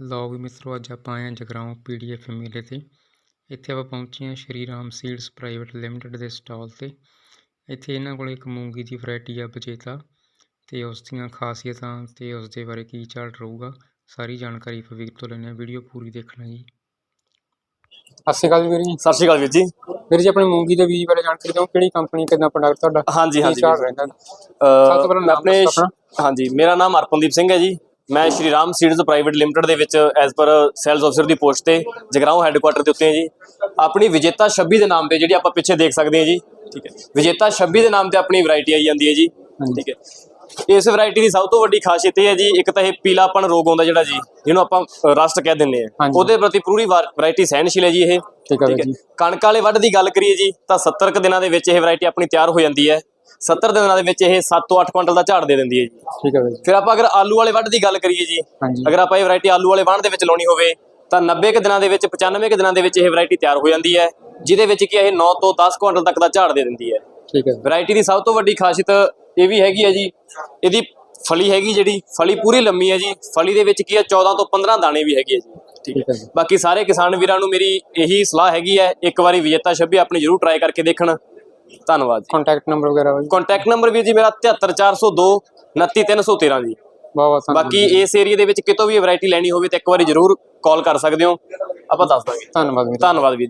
ਮਿੱਤਰੋ ਅੱਜ ਆਪਾਂ ਆਏ ਹਾਂ ਜਗਰਾਉਂ ਪੀਡੀਐਫ ਮੇਲੇ ਤੇ। ਇੱਥੇ ਆਪਾਂ ਪਹੁੰਚੇ ਹਾਂ Shri Ram seeds private limited ਦੇ ਸਟਾਲ ਤੇ। ਇੱਥੇ ਇਹਨਾਂ ਕੋਲ ਇੱਕ ਮੂੰਗੀ ਦੀ ਵੈਰਾਈਟੀ ਆ ਬਚੇਤਾ ਤੇ ਉਸ ਦੀਆਂ ਖਾਸੀਅਤਾਂ ਤੇ ਉਸ ਦੇ ਬਾਰੇ ਕੀ ਚਾਲ ਰਹੂਗਾ ਸਾਰੀ ਜਾਣਕਾਰੀ ਆਪਾਂ ਵੀਰ ਤੋਂ ਲੈਣੇ ਆ ਵੀਡੀਓ ਪੂਰੀ ਦੇਖਣਾ ਜੀ। ਸਤਿ ਸ਼੍ਰੀ ਅਕਾਲ ਵੀਰ ਜੀ। ਸਤਿ ਸ਼੍ਰੀ ਅਕਾਲ ਵੀਰ ਜੀ। ਵੀਰ ਜੀ ਆਪਣੀ ਮੂੰਗੀ ਦੇ ਬੀਜ ਬਾਰੇ ਜਾਣਕਾਰੀ ਦਿਓ। ਕਿਹੜੀ ਕੰਪਨੀ ਕਿੰਨਾ ਪ੍ਰੋਡਕਟ ਤੁਹਾਡਾ? ਹਾਂਜੀ ਹਾਂਜੀ ਚਾਲ ਵੀਰ ਜੀ। ਰਹਿੰਦਾ? ਅਹ, ਸਭ ਤੋਂ ਪਹਿਲਾਂ ਨਾਮ ਆਪਣੇ ਦੱਸੋ ਆਪਣਾ। ਹਾਂਜੀ ਮੇਰਾ ਨਾਮ ਅਰਪਨਦੀਪ ਸਿੰਘ ਹੈ ਜੀ। ਮੈਂ Shri Ram seeds private limited ਦੇ ਵਿੱਚ ਐਜ਼ ਪਰ ਸੇਲਸ ਅਫਸਰ ਦੀ ਪੋਸਟ ਤੇ ਜਗਰਾਉਂ ਹੈੱਡਕੁਆਟਰ ਦੇ ਉੱਤੇ ਹਾਂ ਜੀ। ਆਪਣੀ ਵਿਜੇਤਾ 26 ਦੇ ਨਾਮ ਤੇ ਜਿਹੜੀ ਆਪਾਂ ਪਿੱਛੇ ਦੇਖ ਸਕਦੇ ਹਾਂ ਜੀ ਠੀਕ ਹੈ। ਵਿਜੇਤਾ 26 ਦੇ ਨਾਮ ਤੇ ਆਪਣੀ ਵੈਰਾਈਟੀ ਆਈ ਜਾਂਦੀ ਹੈ ਜੀ ਠੀਕ ਹੈ। ਇਸ ਵੈਰਾਈਟੀ ਦੀ ਸਭ ਤੋਂ ਵੱਡੀ ਖਾਸੀਅਤ ਇਹ ਹੈ ਜੀ ਇੱਕ ਤਾਂ ਇਹ ਪੀਲਾਪਣ ਰੋਗ ਆਉਂਦਾ ਜਿਹੜਾ ਜੀ ਜਿਹਨੂੰ ਆਪਾਂ ਰਸਟ ਕਹਿ ਦਿੰਦੇ ਆ। ਉਹਦੇ ਪ੍ਰਤੀ ਪੂਰੀ ਵੈਰਾਈਟੀ ਸਹਿਨਸ਼ੀਲ ਹੈ ਜੀ ਇਹ ਠੀਕ ਹੈ ਕਣਕ ਵਾਲੇ ਵੱਢ ਦੀ ਗੱਲ ਕਰੀਏ ਜੀ ਤਾਂ 70 ਕੁ ਦਿਨਾਂ ਦੇ ਵਿੱਚ ਇਹ ਵੈਰਾਈਟੀ ਆਪਣੀ ਤਿਆਰ ਹੋ ਜਾਂਦੀ ਹੈ। 70 ਦਿਨਾਂ ਦੇ ਵਿੱਚ ਇਹ 7 ਤੋਂ 8 ਕੁਇੰਟਲ ਦਾ ਝਾੜ ਦੇ ਦਿੰਦੀ ਹੈ ਜੀ। ਠੀਕ ਹੈ ਜੀ। ਫਿਰ ਆਪਾਂ ਅਗਰ ਆਲੂ ਵਾਲੇ ਵੱਢ ਦੀ ਗੱਲ ਕਰੀਏ ਜੀ ਹਾਂਜੀ। ਅਗਰ ਆਪਾਂ ਇਹ ਵੈਰਾਈਟੀ ਆਲੂ ਵਾਲੇ ਵਾਹਣ ਦੇ ਵਿੱਚ ਲਾਉਣੀ ਹੋਵੇ ਤਾਂ 90 ਕੁ ਦਿਨਾਂ ਦੇ ਵਿੱਚ 95 ਕੁ ਦਿਨਾਂ ਦੇ ਵਿੱਚ ਇਹ ਵੈਰਾਈਟੀ ਤਿਆਰ ਹੋ ਜਾਂਦੀ ਹੈ ਜਿਹਦੇ ਵਿੱਚ ਕਿ ਇਹ 9 ਤੋਂ 10 ਕੁਇੰਟਲ ਤੱਕ ਦਾ ਝਾੜ ਦੇ ਦਿੰਦੀ ਹੈ। ਠੀਕ ਹੈ। ਵੈਰਾਈਟੀ ਦੀ ਸਭ ਤੋਂ ਵੱਡੀ ਖਾਸੀਅਤ ਇਹ ਵੀ ਹੈਗੀ ਹੈ ਜੀ ਇਹਦੀ ਫਲੀ ਹੈਗੀ ਜਿਹੜੀ ਫਲੀ ਪੂਰੀ ਲੰਮੀ ਹੈ ਜੀ ਫਲੀ ਦੇ ਵਿੱਚ ਕੀ ਹੈ 14 ਤੋਂ 15 ਦਾਣੇ ਵੀ ਹੈਗੇ ਹੈ ਜੀ। ਠੀਕ ਹੈ ਠੀਕ ਹੈ ਜੀ। ਬਾਕੀ ਸਾਰੇ ਕਿਸਾਨ ਵੀਰਾਂ ਨੂੰ ਮੇਰੀ ਇਹੀ ਸਲਾਹ ਹੈਗੀ ਹੈ ਇੱਕ ਵਾਰੀ ਵਿਜੇਤਾ 26 ਆਪਣੀ ਜ਼ਰੂਰ ਟਰਾਈ ਕਰਕੇ ਦੇਖਣ। ਧੰਨਵਾਦ ਜੀ। ਕੰਟੈਕਟ ਨੰਬਰ ਵਗੈਰਾ ਵਾ ਜੀ ਕੰਟੈਕਟ ਨੰਬਰ ਵੀ ਜੀ ਮੇਰਾ 73402 29313 ਜੀ। ਬਹੁਤ ਬਹੁਤ ਬਾਕੀ ਇਸ ਏਰੀਆ ਦੇ ਵਿੱਚ ਕਿਤੋਂ ਵੀ ਵੈਰਾਈਟੀ ਲੈਣੀ ਹੋਵੇ ਤਾਂ ਇੱਕ ਵਾਰੀ ਜ਼ਰੂਰ ਕਾਲ ਕਰ ਸਕਦੇ ਹੋ। ਆਪਾਂ ਦੱਸ ਦਾਂਗੇ। ਧੰਨਵਾਦ ਵੀਰ ਜੀ। ਧੰਨਵਾਦ ਵੀਰ ਜੀ।